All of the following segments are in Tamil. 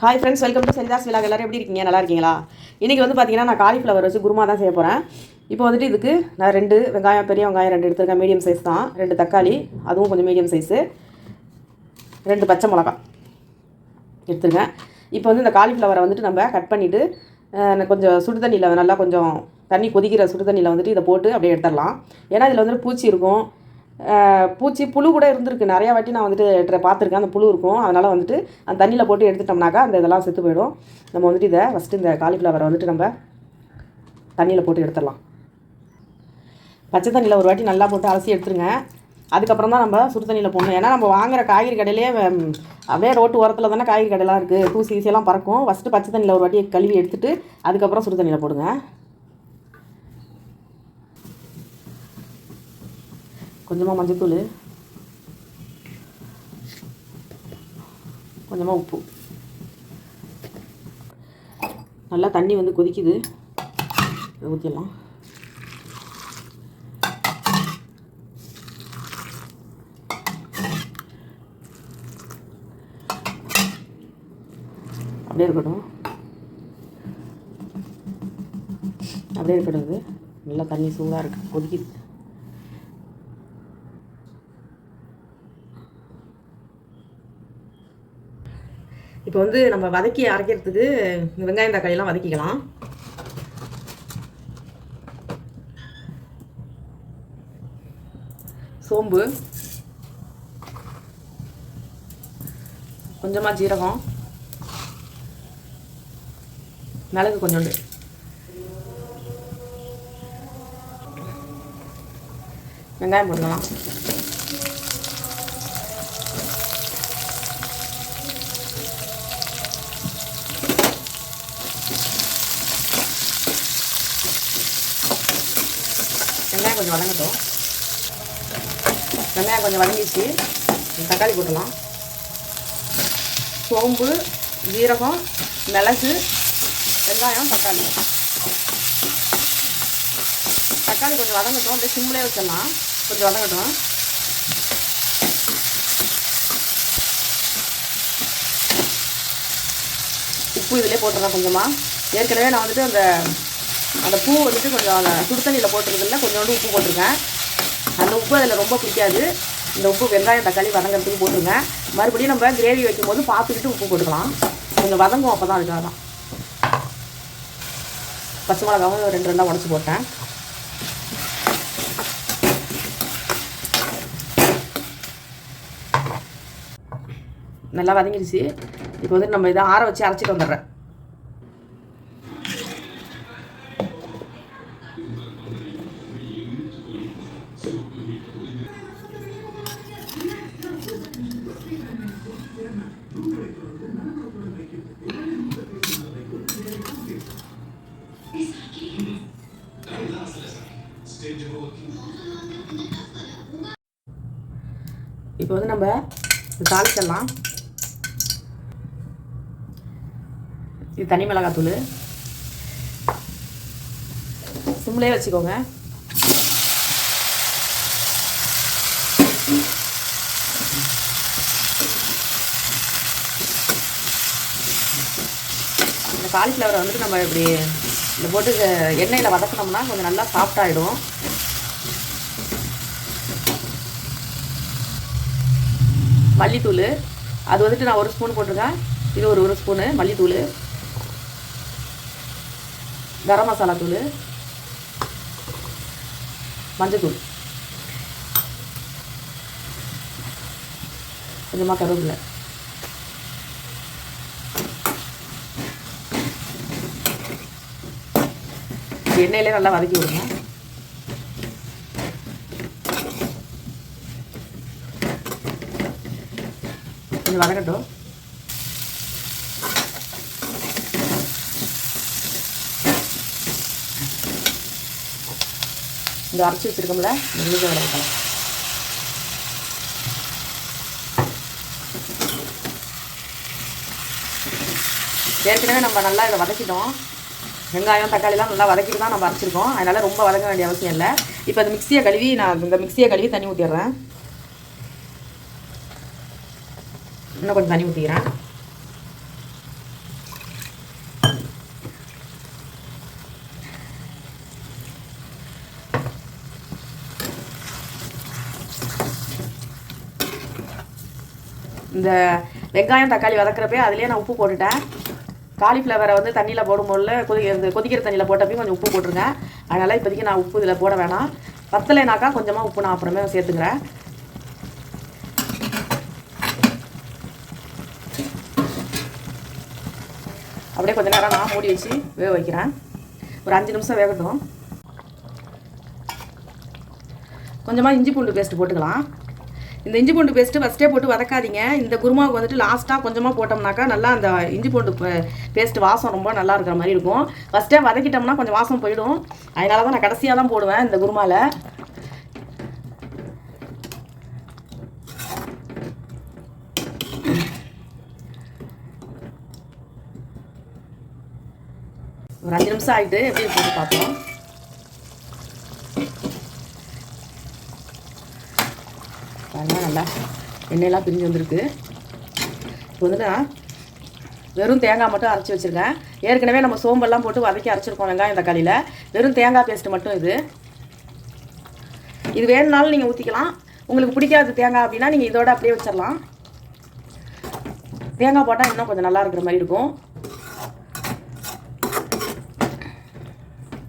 Hi friends welcome to Saritha's விழா எல்லோரும் எப்படி இருக்கீங்க? நல்லா இருக்கீங்களா? இன்றைக்கி வந்து பார்த்தீங்கன்னா நான் காலிஃப்ளவர் வச்சு குருமா தான் செய்ய போகிறேன் இப்போ வந்துட்டு இதுக்கு நான் ரெண்டு வெங்காயம் பெரிய வெங்காயம் ரெண்டு எடுத்துருக்கேன். மீடியம் சைஸ் தான். ரெண்டு தக்காளி அதுவும் கொஞ்சம் மீடியம் சைஸு ரெண்டு பச்சை மிளகா எடுத்துருக்கேன். இப்போ வந்து இந்த காலிஃப்ளவரை வந்துட்டு நம்ம கட் பண்ணிவிட்டு கொஞ்சம் சுடு தண்ணியில் நல்லா கொஞ்சம் தண்ணி கொதிக்கிற சுடு தண்ணியில் வந்துட்டு இதை போட்டு அப்படியே எடுத்துடலாம். ஏன்னா இதில் வந்துட்டு பூச்சி இருக்கும். பூச்சி புழு கூட இருந்திருக்கு. நிறையா வாட்டி நான் வந்துட்டு பார்த்துருக்கேன். அந்த புழு இருக்கும். அதனால் வந்துட்டு அந்த தண்ணியில் போட்டு எடுத்துட்டோம்னாக்கா அந்த இதெல்லாம் செத்து போயிடும். நம்ம வந்துட்டு இதை ஃபஸ்ட்டு இந்த காலிஃப்ளவரை வந்துட்டு நம்ம தண்ணியில் போட்டு எடுத்துடலாம். பச்சை தண்ணியில் ஒரு வாட்டி நல்லா போட்டு அலசி எடுத்துருங்க. அதுக்கப்புறம் தான் நம்ம சுடு தண்ணியில் போடணும். ஏன்னா நம்ம வாங்குற காய்கறி கடையிலே அப்படியே ரோட்டு ஓரத்தில் தானே காய்கறி கடையெல்லாம் இருக்குது தூசி ஈசியெல்லாம் பறக்கும். ஃபஸ்ட்டு பச்சை தண்ணியில் ஒரு வாட்டி கழுவி எடுத்துட்டு அதுக்கப்புறம் சுடு தண்ணியில் போடுங்க. கொஞ்சமாக மஞ்சத்தூள். கொஞ்சமாக உப்பு. நல்லா தண்ணி வந்து கொதிக்குது. ஊற்றிடலாம் அப்படியே இருக்கட்டும். அப்படியே இருக்கட்டும் இது. நல்லா தண்ணி சூடாக இருக்குது கொதிக்குது. இப்போ வந்து நம்ம வதக்கி அரைக்கிறதுக்கு வெங்காயம் தக்காளியெல்லாம் வதக்கிக்கலாம். சோம்பு. கொஞ்சமாக ஜீரகம். மிளகு கொஞ்சோண்டு. வெங்காயம் போடலாம் கொஞ்சம் வதங்கட்டும். வெங்காயம் கொஞ்சம் வதங்கிச்சு தக்காளி போட்டுடலாம். சோம்பு ஜீரகம் மிளகு வெங்காயம் தக்காளி. தக்காளி கொஞ்சம் வதங்கட்டும். அப்படியே சிம்லேயே வச்சிடலாம். கொஞ்சம் வதங்கட்டும். உப்பு இதிலே போட்டுடலாம் கொஞ்சமாக ஏற்கனவே நான் வந்துட்டு அந்த அந்த பூ வந்துட்டு கொஞ்சம் அதை சுடு போட்டுருக்குல்ல கொஞ்சோண்டு உப்பு போட்டிருக்கேன். அந்த உப்பு அதில் ரொம்ப பிடிக்காது. இந்த உப்பு வெங்காயம் தக்காளி வதங்கிறதுக்கு போட்டுருங்க. மறுபடியும் நம்ம கிரேவி வைக்கும்போது பார்த்துக்கிட்டு உப்பு போட்டுக்கலாம். கொஞ்சம் வதங்கும் அப்போ தான் அதுக்காக தான். பச்சை மிளகாவும் ரெண்டு ரெண்டாக உடச்சி போட்டேன். நல்லா வதங்கிடுச்சு. இப்போ வந்து நம்ம இதை ஆற வச்சு அரைச்சிட்டு வந்துடுறேன். இப்போ வந்து நம்ம இது தாளிச்சிடலாம். இது தனி மிளகாத்தூள். சிம்லேயே வச்சுக்கோங்க. இந்த காலிஃப்ளவரை வந்துட்டு நம்ம இப்படி இந்த போட்டு எண்ணெயில் வதக்கினோம்னா கொஞ்சம் நல்லா சாஃப்டாகிடும் மல்லித்தூள். அது வந்துட்டு நான் ஒரு ஸ்பூன் போட்டிருக்கேன். இது ஒரு ஒரு ஸ்பூனு மல்லித்தூள். கரம் மசாலா தூள். மஞ்சத்தூள். கொஞ்சமாக கருவேப்பிலை. எண்ணெயிலே நல்லா வதக்கி விடுங்க. கொஞ்சம் வதக்கட்டும். இந்த அரைச்சி வச்சுருக்கோம்ல இந்த விழுத ஏற்கனவே நம்ம நல்லா இதை வதக்கிட்டோம். வெங்காயம் தக்காளிலாம் நல்லா வதக்கிட்டு தான் நம்ம அரைச்சிருக்கோம். அதனால் ரொம்ப வதங்க வேண்டிய அவசியம் இல்லை. இப்போ இந்த மிக்சியை கழுவி நான் இந்த மிக்சியை கழுவி தண்ணி ஊற்றிடுறேன் இன்னும் கொஞ்சம் தண்ணி ஊற்றிக்கிறேன் இந்த வெங்காயம் தக்காளி வதக்குறப்பே அதுலேயே நான் உப்பு போட்டுட்டேன். காலிஃப்ளவரை வந்து தண்ணியில் போடும்போது கொதி இந்த கொதிக்கிற தண்ணியில் போட்டப்பையும் கொஞ்சம் உப்பு போட்டுருங்க. அதனால் இப்போதைக்கு நான் உப்பு இதில் போட வேணாம். பத்தலைனாக்கா கொஞ்சமாக உப்பு நான் அப்புறமே சேர்த்துக்கிறேன். அப்படியே கொஞ்ச நேரம் நான் மூடி வச்சு வேக வைக்கிறேன். ஒரு அஞ்சு நிமிஷம் வேகட்டும். கொஞ்சமாக இஞ்சி பூண்டு பேஸ்ட்டு போட்டுக்கலாம். இந்த இஞ்சி பூண்டு பேஸ்ட்டு ஃபஸ்ட்டே போட்டு வதக்காதீங்க. இந்த குருமாவுக்கு வந்துட்டு லாஸ்ட்டாக கொஞ்சமாக போட்டோம்னாக்கா நல்லா அந்த இஞ்சி பூண்டு பேஸ்ட் வாசம் ரொம்ப நல்லா இருக்கிற மாதிரி இருக்கும். ஃபஸ்ட்டே வதக்கிட்டோம்னா கொஞ்சம் வாசம் போயிடும். அதனால தான் நான் கடைசியாக தான் போடுவேன் இந்த குருமாவில் ஒரு அஞ்சு நிமிஷம் ஆகிட்டு எப்படி போட்டு பார்ப்போம் பாருங்க நல்லா எண்ணெயெல்லாம் பிரிஞ்சு வந்திருக்கு. இப்போ வந்துட்டு வெறும் தேங்காய் மட்டும் அரைச்சி வச்சுருக்கேன். ஏற்கனவே நம்ம சோம்பெல்லாம் போட்டு வதக்கி அரைச்சிருக்கோம் வெங்காயம் தக்காளியில். வெறும் தேங்காய் பேஸ்ட் மட்டும் இது. இது வேணுனாலும் நீங்கள் ஊற்றிக்கலாம் உங்களுக்கு பிடிக்காது தேங்காய் அப்படின்னா நீங்கள் இதோட அப்படியே வச்சிடலாம் தேங்காய் போட்டால் இன்னும் கொஞ்சம் நல்லா இருக்கிற மாதிரி இருக்கும்.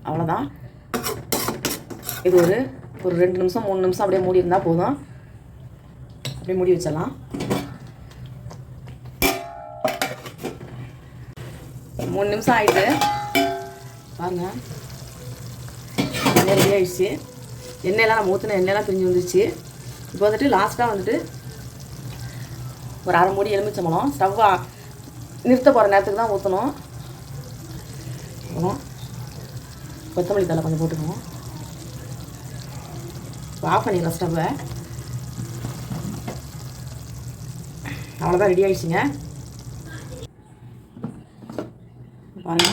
அவ்வளோதான் இது ஒரு ஒரு ரெண்டு நிமிஷம் மூணு நிமிஷம் அப்படியே மூடி இருந்தால் போதும். அப்படியே மூடி வச்சிடலாம். மூணு நிமிஷம் ஆயிட்டு. பாருங்க. எண்ணெய் ரெடி ஆயிடுச்சு. எண்ணெயெல்லாம் நம்ம ஊற்றின எண்ணெயெல்லாம் பிரிஞ்சு வந்துருச்சு. இப்போ வந்துட்டு லாஸ்ட்டாக வந்துட்டு ஒரு அரை மூடி எலுமிச்சம்பழம். ஸ்டவ்வாக நிறுத்த போகிற நேரத்துக்கு தான் ஊற்றணும் அப்புறம் கொத்தமல்லி தலை கொஞ்சம் போட்டுக்குவோம் ஆஃப் பண்ணிடலாம் ஸ்டவ்வை அவ்வளோதான் ரெடி ஆயிடுச்சுங்க. பாருங்க.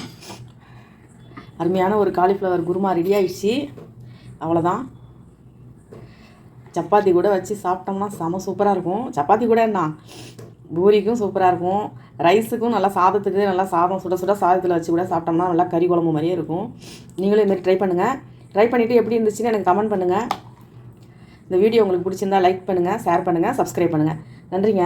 அருமையான ஒரு காலிஃப்ளவர் குருமா ரெடி ஆயிடுச்சு. அவ்வளோதான் சப்பாத்தி கூட வச்சு சாப்பிட்டோம்னா செம சூப்பராக இருக்கும். சப்பாத்தி கூட என்ன? பூரிக்கும் சூப்பராக இருக்கும். ரைஸுக்கும் நல்லா சாதத்துக்கு நல்லா சாதம் சுட சுட சாதத்தில் வச்சு கூட சாப்பிட்டோம்னா நல்லா கறி குழம்பு மாதிரியே இருக்கும். நீங்களும் இதுமாரி ட்ரை பண்ணுங்கள் ட்ரை பண்ணிவிட்டு எப்படி இருந்துச்சுன்னு எனக்கு கமெண்ட் பண்ணுங்கள் இந்த வீடியோ உங்களுக்கு பிடிச்சிருந்தா லைக் பண்ணுங்கள் ஷேர் பண்ணுங்கள் சப்ஸ்கிரைப் பண்ணுங்கள் நன்றிங்க.